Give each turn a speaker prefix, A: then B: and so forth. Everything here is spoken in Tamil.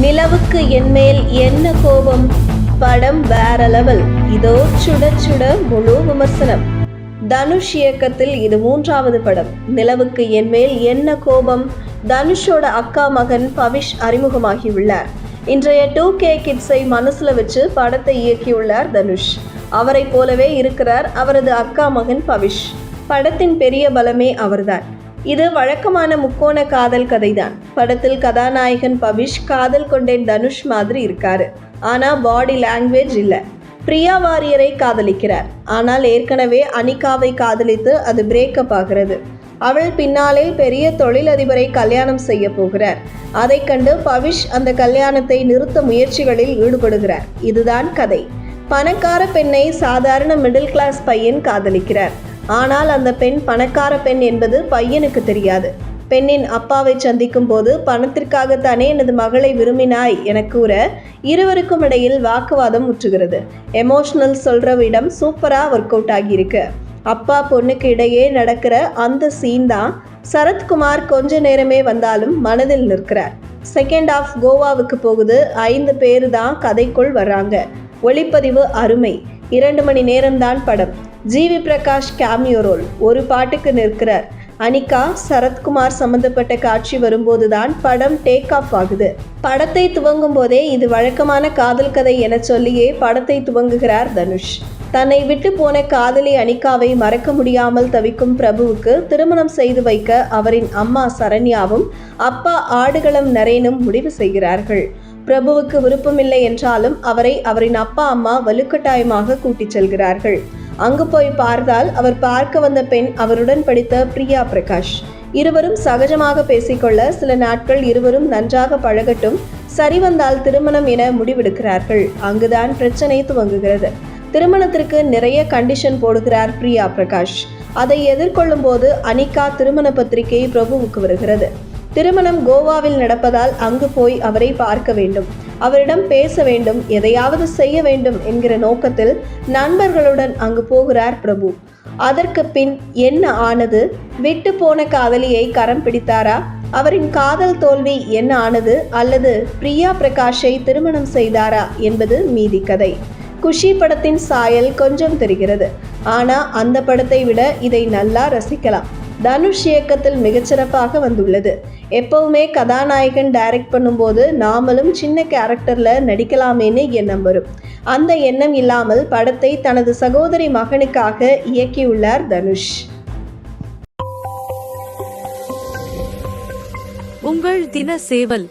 A: நிலவுக்கு என்மேல் என்ன கோபம்? படம் வேற லெவல். இதோ சுட சுட முழு விமர்சனம். தனுஷ் இயக்கத்தில் இது மூன்றாவது படம். நிலவுக்கு என்மேல் என்ன கோபம்? தனுஷோட அக்கா மகன் பவிஷ் அறிமுகமாகியுள்ளார். இன்றைய டூ கே கிட்ஸை மனசுல வச்சு படத்தை இயக்கியுள்ளார் தனுஷ். அவரை போலவே இருக்கிறார் அவரது அக்கா மகன் பவிஷ். படத்தின் பெரிய பலமே அவர்தான். இது வழக்கமான முக்கோண காதல் கதைதான். படத்தில் கதாநாயகன் பவிஷ் காதல் கொண்டேன் தனுஷ் மாதிரி இருக்காரு. ஆனா பாடி லாங்குவேஜ் இல்ல. பிரியா வாரியரை காதலிக்கிறார். ஆனால் ஏற்கனவே அனிகாவை காதலித்து அது பிரேக்கப் ஆகிறது. அவள் பின்னாலே பெரிய தொழிலதிபரை கல்யாணம் செய்ய போகிறார். அதை கண்டு பவிஷ் அந்த கல்யாணத்தை நிறுத்த முயற்சிகளில் ஈடுபடுகிறார். இதுதான் கதை. பணக்கார பெண்ணை சாதாரண மிடில் கிளாஸ் பையன் காதலிக்கிறார். ஆனால் அந்த பெண் பணக்கார பெண் என்பது பையனுக்கு தெரியாது. பெண்ணின் அப்பாவை சந்திக்கும் போது பணத்திற்காகத்தானே எனது மகளை விரும்பினாய் என கூற இருவருக்கும் இடையில் வாக்குவாதம் முற்றுகிறது. எமோஷனல் சொல்ற விடம் ஒர்க் அவுட் ஆகியிருக்கு. அப்பா பொண்ணுக்கு இடையே நடக்கிற அந்த சீன் தான் சரத்குமார் கொஞ்ச நேரமே வந்தாலும் மனதில் நிற்கிறார். செகண்ட் ஆஃப் கோவாவுக்கு போகுது. ஐந்து பேர் தான் கதைக்குள் வர்றாங்க. ஒளிப்பதிவு அருமை. இரண்டு மணி நேரம்தான் படம். ஜிவி பிரகாஷ் கேமியோ ரோல் ஒரு பாட்டுக்கு நிற்கிறார். அனிகா சரத்குமார் சம்பந்தப்பட்ட காட்சி வரும்போதுதான் படம் டேக் ஆஃப் ஆகுது. படத்தை துவங்கும் போதே இது வழக்கமான காதல் கதை என சொல்லியே படத்தை துவங்குகிறார் தனுஷ். தன்னை விட்டு போன காதலி அனிகாவை மறக்க முடியாமல் தவிக்கும் பிரபுவுக்கு திருமணம் செய்து வைக்க அவரின் அம்மா சரண்யாவும் அப்பா ஆடுகளம் நரேனும் முடிவு செய்கிறார்கள். பிரபுவுக்கு விருப்பமில்லை என்றாலும் அவரை அவரின் அப்பா அம்மா வலுக்கட்டாயமாக கூட்டிச் செல்கிறார்கள். அங்கு போய் பார்த்தால் அவர் பார்க்க வந்த பெண் அவருடன் படித்த பிரியா பிரகாஷ். இருவரும் சகஜமாக பேசிக்கொள்ள சில நாட்கள் இருவரும் நன்றாக பழகட்டும் சரி வந்தால் திருமணம் என முடிவெடுக்கிறார்கள். அங்குதான் பிரச்சனை துவங்குகிறது. திருமணத்திற்கு நிறைய கண்டிஷன் போடுகிறார் பிரியா பிரகாஷ். அதை எதிர்கொள்ளும் போது அனிகா திருமண பத்திரிகை பிரபுவுக்கு வருகிறது. திருமணம் கோவாவில் நடப்பதால் அங்கு போய் அவரை பார்க்க வேண்டும். அவரிடம் பேச வேண்டும் எதையாவது செய்ய வேண்டும் என்கிற நோக்கத்தில் நண்பர்களுடன் அங்கு போகிறார் பிரபு. அதற்கு பின் என்ன ஆனது? விட்டு போன காதலியை கரம் பிடித்தாரா? அவரின் காதல் தோல்வி என்ன ஆனது? அல்லது பிரியா பிரகாஷை திருமணம் செய்தாரா என்பது மீதி கதை. குஷி படத்தின் சாயல் கொஞ்சம் தெரிகிறது. ஆனா அந்த படத்தை விட இதை நல்லா ரசிக்கலாம். தனுஷ் இயக்கத்தில் மிகச்சிறப்பாக வந்துள்ளது. எப்பவுமே கதாநாயகன் டைரக்ட் பண்ணும்போது நாமளும் சின்ன கேரக்டரில் நடிக்கலாமேன்னு எண்ணம் வரும். அந்த எண்ணம் இல்லாமல் படத்தை தனது சகோதரி மகனுக்காக இயக்கியுள்ளார் தனுஷ்.
B: உங்கள் தின சேவல்